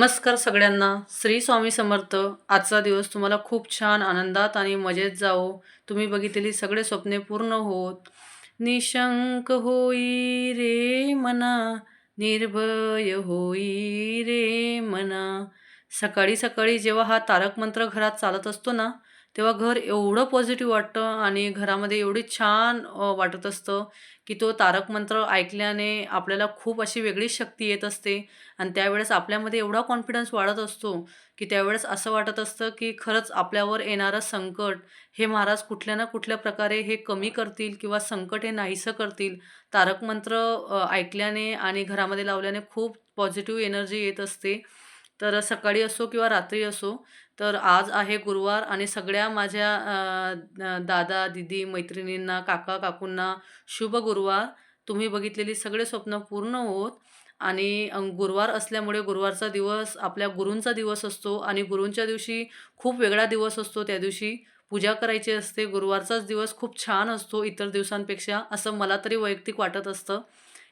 नमस्कार सगळ्यांना. श्री स्वामी समर्थ. आजचा दिवस तुम्हाला खूप छान आनंदात आणि मजेत जावो. तुम्ही बघितलेली सगळे स्वप्ने पूर्ण होत. निशंक होई रे मना निर्भय होई रे मना. सकाळी सकाळी जेव्हा हा तारक मंत्र घरात चालत असतो ना तेव्हा घर एवढं पॉझिटिव्ह वाटतं आणि घरामध्ये एवढी छान अ, वाटत असतं की तो तारक मंत्र ऐकल्याने आपल्याला खूप अशी वेगळी शक्ती येत असते. आणि त्यावेळेस आपल्यामध्ये एवढा कॉन्फिडन्स वाढत असतो की त्यावेळेस असं वाटत असतं की खरंच आपल्यावर येणारं संकट हे महाराज कुठल्या ना कुठल्या प्रकारे हे कमी करतील किंवा संकट हे नाहीसं करतील. तारक मंत्र अ, ऐकल्याने आणि घरामध्ये लावल्याने खूप पॉझिटिव्ह एनर्जी येत असते. तर सकाळी असो किंवा रात्री असो तर आज आहे गुरुवार आणि सगळ्या माझ्या दादा दीदी मैत्रिणींना काका काकूंना शुभ गुरुवार. तुम्ही बघितलेली सगळे स्वप्न पूर्ण होत आणि गुरुवार असल्यामुळे गुरुवारचा दिवस आपल्या गुरूंचा दिवस असतो आणि गुरूंच्या दिवशी खूप वेगळा दिवस असतो. त्या दिवशी पूजा करायची असते. गुरुवारचाच दिवस खूप छान असतो इतर दिवसांपेक्षा असं मला तरी वैयक्तिक वाटत असतं.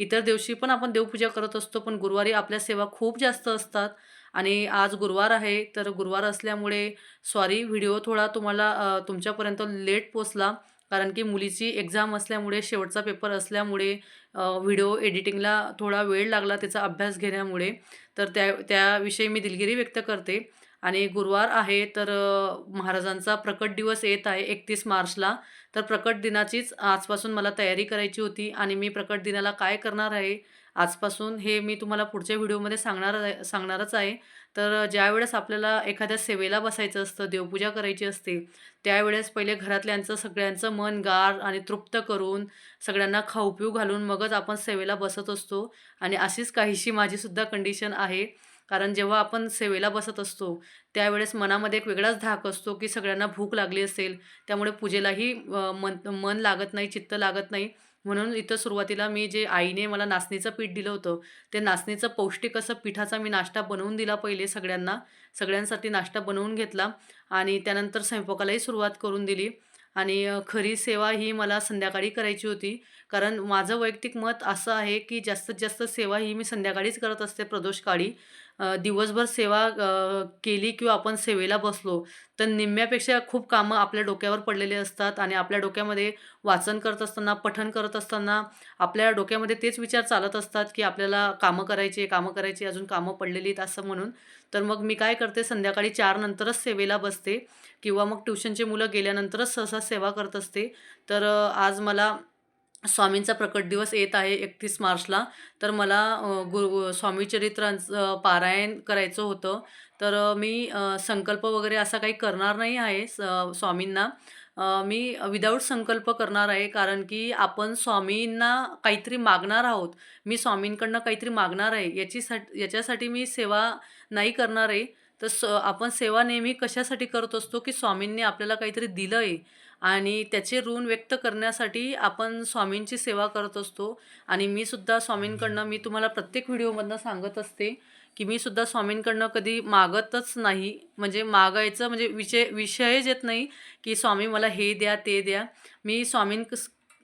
इतर दिवशी पण आपण देवपूजा करत असतो पण गुरुवारी आपल्या सेवा खूप जास्त असतात. आणि आज गुरुवार आहे तर गुरुवार असल्यामुळे सॉरी व्हिडिओ थोडा तुम्हाला तुमच्यापर्यंत लेट पोचला. कारण की मुलीची एक्झाम असल्यामुळे शेवटचा पेपर असल्यामुळे व्हिडिओ एडिटिंगला थोडा वेळ लागला त्याचा अभ्यास घेण्यामुळे. तर त्या त्याविषयी मी दिलगिरी व्यक्त करते. आणि गुरुवार आहे तर महाराजांचा प्रकट दिवस येत आहे एकतीस मार्चला. तर प्रकट दिनाचीच आजपासून मला तयारी करायची होती आणि मी प्रकट दिनाला काय करणार आहे आजपासून हे मी तुम्हाला पुढच्या व्हिडिओमध्ये सांगणार सांगणारच आहे. तर ज्यावेळेस आपल्याला एखाद्या सेवेला बसायचं असतं देवपूजा करायची असते त्यावेळेस पहिले घरातल्यांचं सगळ्यांचं मन गार आणि तृप्त करून सगळ्यांना खाऊ पिऊ घालून मगच आपण सेवेला बसत असतो. आणि अशीच काहीशी माझीसुद्धा कंडिशन आहे. कारण जेव्हा आपण सेवेला बसत असतो त्यावेळेस मनामध्ये एक वेगळाच धाक असतो की सगळ्यांना भूक लागली असेल त्यामुळे पूजेलाही मन मन लागत नाही चित्त लागत नाही. म्हणून इथं सुरुवातीला मी जे आईने मला नाचणीचं पीठ दिलं होतं ते नाचणीचं पौष्टिक असं पिठाचा मी नाश्ता बनवून दिला पहिले सगळ्यांना. सगळ्यांसाठी नाश्ता बनवून घेतला आणि त्यानंतर स्वयंपाकालाही सुरुवात करून दिली. आणि खरी सेवा ही मला संध्याकाळी करायची होती. कारण माझं वैयक्तिक मत असं आहे की जास्तीत जास्त सेवा ही मी संध्याकाळीच करत असते प्रदोषकाळी. दिवसभर सेवा केली किंवा आपण सेवेला बसलो तर निम्म्यापेक्षा खूप कामं आपल्या डोक्यावर पडलेले असतात आणि आपल्या डोक्यामध्ये वाचन करत असताना पठण करत असताना आपल्या डोक्यामध्ये तेच विचार चालत असतात की आपल्याला कामं करायची कामं करायची अजून कामं पडलेली आहेत असं म्हणून. तर मग मी काय करते संध्याकाळी चार नंतरच सेवेला बसते किंवा मग ट्युशनचे मुलं गेल्यानंतरच सहसा सेवा करत असते. तर आज मला स्वामींचा प्रकट दिवस येत आहे एकतीस मार्चला. तर मला गुरु स्वामी चरित्रांचं पारायण करायचं होतं. तर मी संकल्प वगैरे असा काही करणार नाही आहे स स्वामींना. मी विदाऊट संकल्प करणार आहे कारण की आपण स्वामींना काहीतरी मागणार आहोत. मी स्वामींकडनं काहीतरी मागणार आहे. याची सा याच्यासाठी मी सेवा नाही करणार आहे. तर स आपण सेवा नेहमी कशासाठी करत असतो की स्वामींनी आपल्याला काहीतरी दिलं आहे आणि त्याचे ऋण व्यक्त करण्यासाठी आपण स्वामींची सेवा करत असतो. आणि मी सुद्धा स्वामींकडनं मी तुम्हाला प्रत्येक व्हिडिओमधनं सांगत असते की मी सुद्धा स्वामींकडनं कधी मागतच नाही. म्हणजे मागायचं म्हणजे विषय विषयच येत नाही की स्वामी मला हे द्या ते द्या. मी स्वामीं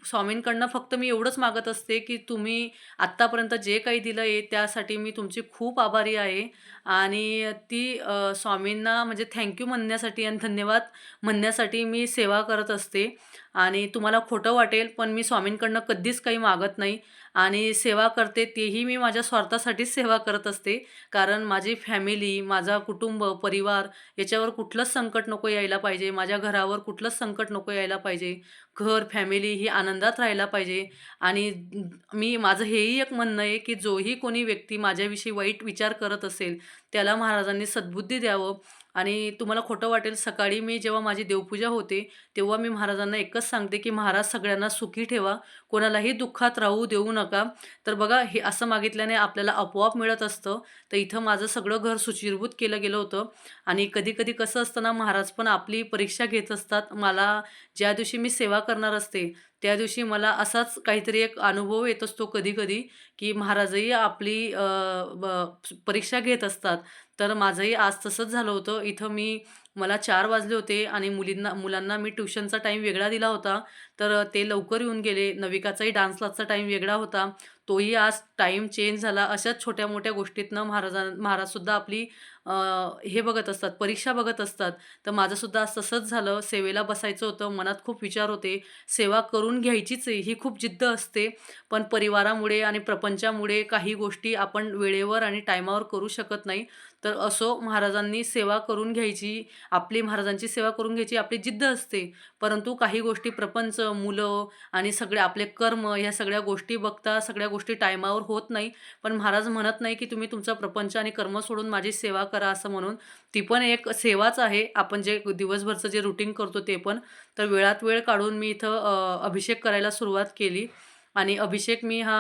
स्वामींकडनं फक्त मी एवढंच मागत असते की तुम्ही आत्तापर्यंत जे काही दिलं आहे त्यासाठी मी तुमची खूप आभारी आहे. आणि ती स्वामींना म्हणजे थँक्यू म्हणण्यासाठी आणि धन्यवाद म्हणण्यासाठी मी सेवा करत असते. आणि तुम्हाला खोटं वाटेल पण मी स्वामींकडनं कधीच काही मागत नाही. आणि सेवा करते तेही मी माझ्या स्वार्थासाठीच सेवा करत असते. कारण माझी फॅमिली माझा कुटुंब परिवार याच्यावर कुठलंच संकट नको यायला पाहिजे. माझ्या घरावर कुठलंच संकट नको यायला पाहिजे. घर फॅमिली ही आनंदात राहायला पाहिजे. आणि मी माझं हेही एक म्हणणं आहे की जोही कोणी व्यक्ती माझ्याविषयी वाईट विचार करत असेल त्याला महाराजांनी सद्बुद्धी द्यावं. आणि तुम्हाला खोटं वाटेल सकाळी मी जेव्हा माझी देवपूजा होते तेव्हा मी महाराजांना एकच सांगते की महाराज सगळ्यांना सुखी ठेवा कोणालाही दुःखात राहू देऊ नका. तर बघा हे असं मागितल्याने आपल्याला आपोआप मिळत असतं. तर इथं माझं सगळं घर सुचिरभूत केलं गेलं होतं. आणि कधी कधी कसं असतं ना महाराज पण आपली परीक्षा घेत असतात. मला ज्या दिवशी मी सेवा करणार असते त्या दिवशी मला असाच काहीतरी एक अनुभव येत असतो कधी कधी की महाराजही आपली ब- परीक्षा घेत असतात. तर माझंही आज तसंच झालं होतं. इथं मी मला चार वाजले होते आणि मुलींना मुलांना मी ट्युशनचा टाईम वेगळा दिला होता. तर ते लवकर येऊन गेले. नविकाचाही डान्स क्लासचा टाईम वेगळा होता. तोही आज टाईम चेंज झाला. अशाच छोट्या मोठ्या गोष्टीतनं महाराजां महाराजसुद्धा आपली हे बघत असतात परीक्षा बघत असतात. तर माझंसुद्धा आज तसंच झालं. सेवेला बसायचं होतं. मनात खूप विचार होते. सेवा करून घ्यायचीच आहे. ही खूप जिद्द असते. पण परिवारामुळे आणि प्रपंचामुळे काही गोष्टी आपण वेळेवर आणि टायमावर करू शकत नाही. तर असो महाराजांनी सेवा करून घ्यायची आपली महाराजांची सेवा करून घ्यायची आपली जिद्द असते. परंतु काही गोष्टी प्रपंच मुलं आणि सगळे आपले कर्म ह्या सगळ्या गोष्टी बघता सगळ्या गोष्टी टायमावर होत नाही. पण महाराज म्हणत नाही की तुम्ही तुमचा प्रपंच आणि कर्म सोडून माझी सेवा करा असं म्हणून. ती पण एक सेवाच आहे. आपण जे दिवसभरचं जे रुटीन करतो ते पण. तर वेळात वेळ काढून मी इथं अभिषेक करायला सुरुवात केली. आणि अभिषेक मी हा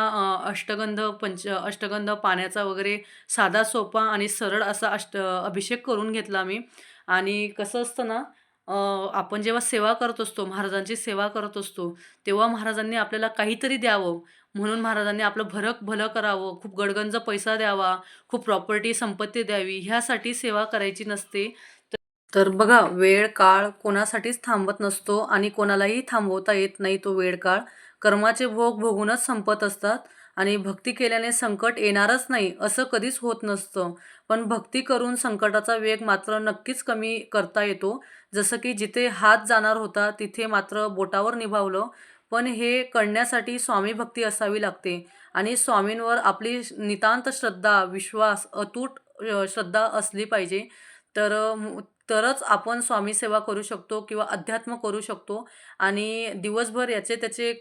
अष्टगंध पंच अष्टगंध पाण्याचा वगैरे साधा सोपा आणि सरळ असा अष्ट अभिषेक करून घेतला मी. आणि कसं असतं ना आपण जेव्हा सेवा करत असतो महाराजांची सेवा करत असतो तेव्हा महाराजांनी आपल्याला काहीतरी द्यावं. म्हणून महाराजांनी आपलं भरक भलं करावं खूप गडगंज पैसा द्यावा खूप प्रॉपर्टी संपत्ती द्यावी ह्यासाठी सेवा करायची नसते. तर बघा वेळ काळ कोणासाठीच थांबत नसतो आणि कोणालाही थांबवता येत नाही तो वेळ काळ. कर्माचे भोग भोगूनच संपत असतात आणि भक्ती केल्याने संकट येणारच नाही असं कधीच होत नसतं. पण भक्ती करून संकटाचा वेग मात्र नक्कीच कमी करता येतो. जसं की जिथे हात जाणार होता तिथे मात्र बोटावर निभावलं. पण हे करण्यासाठी स्वामी भक्ती असावी लागते आणि स्वामींवर आपली नितांत श्रद्धा विश्वास अतूट श्रद्धा असली पाहिजे. तर तरच आपण स्वामी सेवा करू शकतो किंवा अध्यात्म करू शकतो. आणि दिवसभर याचे त्याचे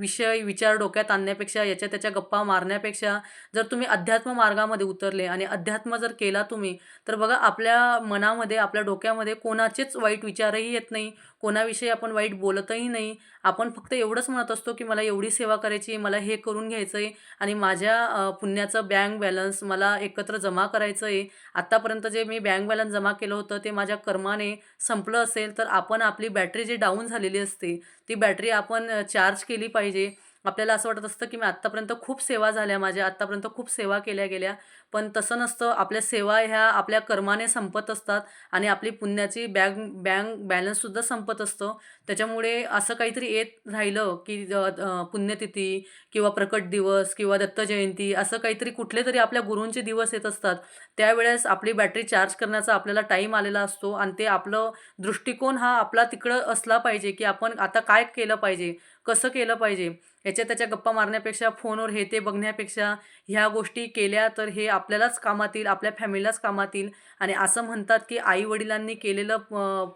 विषय विचार डोक्यात आणण्यापेक्षा याच्या त्याच्या गप्पा मारण्यापेक्षा जर तुम्ही अध्यात्म मार्गामध्ये उतरले आणि अध्यात्म जर केला तुम्ही तर बघा आपल्या मनामध्ये आपल्या डोक्यामध्ये कोणाचेच वाईट विचारही येत नाही. कोणाविषयी आपण वाईट बोलतही नाही. आपण फक्त एवढंच म्हणत असतो की मला एवढी सेवा करायची मला हे करून घ्यायचं आहे आणि माझ्या पुण्याचं बँक बॅलन्स मला एकत्र जमा करायचं आहे. आत्तापर्यंत जे मी बँक बॅलन्स जमा केलं होतं ते माझ्या कर्माने संपलं असेल तर आपण आपली बॅटरी जी डाऊन झालेली असते ती बॅटरी आपण चार्ज केली पाहिजे. आपल्याला असं वाटत असतं की मी आत्तापर्यंत खूप सेवा झाल्या माझ्या आत्तापर्यंत खूप सेवा केल्या गेल्या पण तसं नसतं. आपल्या सेवा ह्या आपल्या कर्माने संपत असतात आणि आपली पुण्याची बँक बँक बॅलन्ससुद्धा संपत असतं. त्याच्यामुळे असं काहीतरी येत राहिलं की पुण्यतिथी किंवा प्रकट दिवस किंवा दत्तजयंती असं काहीतरी कुठले तरी आपल्या गुरूंचे दिवस येत असतात. त्यावेळेस आपली बॅटरी चार्ज करण्याचा आपल्याला टाईम आलेला असतो आणि ते आपलं दृष्टिकोन हा आपला तिकडं असला पाहिजे की आपण आता काय केलं पाहिजे. कसं केलं पाहिजे? याच्या त्याच्या गप्पा मारण्यापेक्षा फोनवर हे ते बघण्यापेक्षा ह्या गोष्टी केल्या तर हे आपल्यालाच कामातील आपल्या फॅमिलीलाच कामातील आणि असं म्हणतात की आई वडिलांनी केलेलं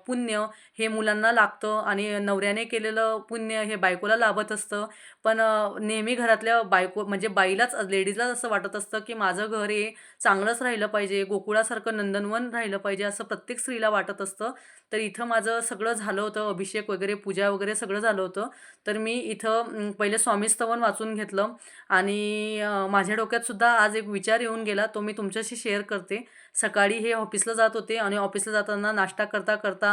पुण्य हे मुलांना लागतं आणि नवऱ्याने केलेलं पुण्य हे बायकोला लाभत असतं. पण नेहमी घरातल्या बायको म्हणजे बाईलाच लेडीजलाच असं वाटत असतं की माझं घर हे चांगलंच राहिलं पाहिजे गोकुळासारखं नंदनवन राहिलं पाहिजे असं प्रत्येक स्त्रीला वाटत असतं. तर इथं माझं सगळं झालं होतं अभिषेक वगैरे पूजा वगैरे सगळं झालं होतं. तर मी इथं पहिले स्वामीस्तवन वाचून घेतलं आणि माझ्या डोक्यातसुद्धा आज एक विचार येऊन गेला तो मी तुमच्याशी शेअर करते. सकाळी हे ऑफिसला जात होते आणि ऑफिसला जाताना नाश्ता करता करता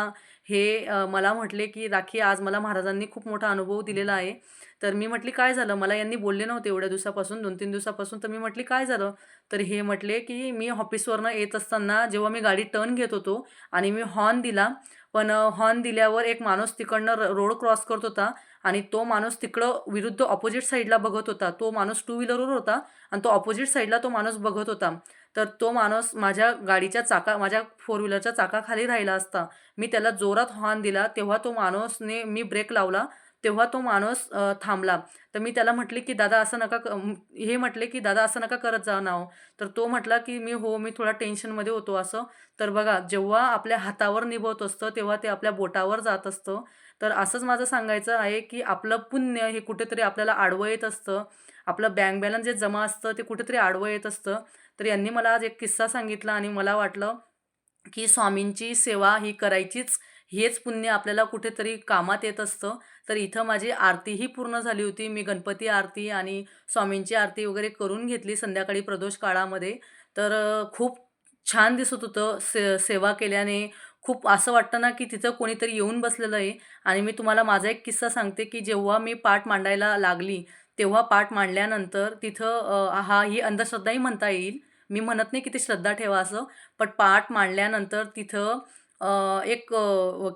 हे मला म्हटले की राखी आज मला महाराजांनी खूप मोठा अनुभव दिलेला आहे. तर मी म्हटली काय झालं? मला यांनी बोलले नव्हते एवढ्या दिवसापासून दोन तीन दिवसापासून. तर मी म्हटली काय झालं? तर हे म्हटले की मी ऑफिसवरनं येत असताना जेव्हा मी गाडी टर्न घेत होतो आणि मी हॉर्न दिला पण हॉर्न दिल्यावर एक माणूस तिकडनं र- रोड क्रॉस करत होता आणि तो माणूस तिकडं विरुद्ध ऑपोजिट साईडला बघत होता. तो माणूस टू व्हीलरवर होता आणि तो ऑपोजिट साईडला तो माणूस बघत होता. तर तो माणूस माझ्या गाडीच्या चाका माझ्या फोर व्हीलरच्या चाकाखाली राहिला असता. मी त्याला जोरात हॉर्न दिला तेव्हा तो माणूसने मी ब्रेक लावला तेव्हा तो माणूस थांबला. तर मी त्याला म्हटले की दादा असं नका हे म्हटले की दादा असं नका करत जा नाव. तर तो म्हटला की मी हो मी थोडा टेन्शनमध्ये होतो असं. तर बघा जेव्हा आपल्या हातावर निभवत असतं तेव्हा ते आपल्या बोटावर जात असतं. तर असंच माझं सांगायचं आहे की आपलं पुण्य हे कुठेतरी आपल्याला आडवं येत असतं. आपलं बँक बॅलन्स जे जमा असतं ते कुठेतरी आडवं येत असतं. तर यांनी मला आज एक किस्सा सांगितला आणि मला वाटलं की स्वामींची सेवा ही करायचीच हेच पुण्य आपल्याला कुठेतरी कामात येत असतं. तर इथं माझी आरतीही पूर्ण झाली होती. मी गणपती आरती आणि स्वामींची आरती वगैरे करून घेतली संध्याकाळी प्रदोष काळामध्ये. तर खूप छान दिसत होतं से सेवा केल्याने. खूप असं वाटतं ना की तिथं कोणीतरी येऊन बसलेलं आहे. आणि मी तुम्हाला माझा एक किस्सा सांगते की जेव्हा मी पाठ मांडायला लागली तेव्हा पाठ मांडल्यानंतर तिथं हा ही अंधश्रद्धाही म्हणता येईल मी म्हणत नाही की ते श्रद्धा ठेवा असं पण पाठ मांडल्यानंतर तिथं एक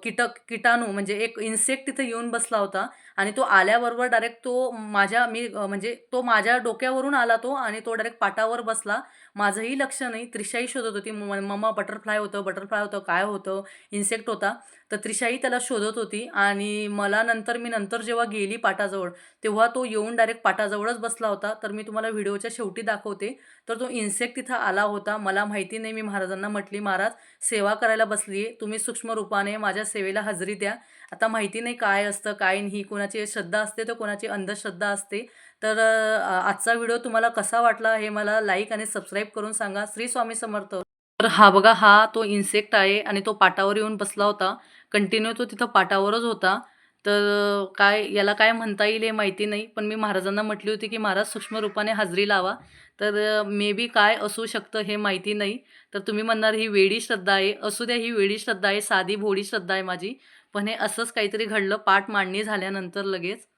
कीटक किटाणू म्हणजे एक इन्सेक्ट तिथे येऊन बसला होता आणि तो आल्याबरोबर डायरेक्ट तो माझ्या मी म्हणजे तो माझ्या डोक्यावरून आला तो आणि तो डायरेक्ट पाटावर बसला. माझंही लक्ष नाही. त्रिशाही शोधत होती. म मम्मा बटरफ्लाय होतं, बटरफ्लाय होतं, काय होतं? इन्सेक्ट होता. तर त्रिशाही त्याला शोधत होती आणि मला नंतर मी नंतर जेव्हा गेली पाटाजवळ, तेव्हा तो येऊन डायरेक्ट पाटाजवळच बसला होता. तर मी तुम्हाला व्हिडिओच्या शेवटी दाखवते. तर तो इन्सेक्ट तिथं आला होता. मला माहिती नाही. मी महाराजांना म्हटली, "महाराज सेवा करायला बसली आहे. तुम्ही सूक्ष्म रूपाने माझ्या सेवेला हजेरी द्या." आता माहिती नाही काय असतं, काय नाही. कोणाची श्रद्धा असते, तर कोणाची अंधश्रद्धा असते. तर आजचा व्हिडिओ तुम्हाला कसा वाटला हे मला लाईक आणि सबस्क्राईब करून सांगा. श्री स्वामी समर्थ. तर हा बघा हा तो इन्सेक्ट आहे आणि तो पाटावर येऊन बसला होता. कंटिन्यू तो तिथं पाटावरच होता. तर काय याला काय म्हणता येईल हे माहिती नाही. पण मी महाराजांना म्हटली होती, की "महाराज सूक्ष्म रूपाने हजेरी लावा." तर मे बी काय असू शकतं हे माहिती नाही. तर तुम्ही म्हणणार ही वेडी श्रद्धा आहे. असू द्या ही वेडी श्रद्धा आहे, साधी भोळी श्रद्धा आहे माझी. पण हे असंच काहीतरी घडलं पाठ मांडणी झाल्यानंतर लगेच.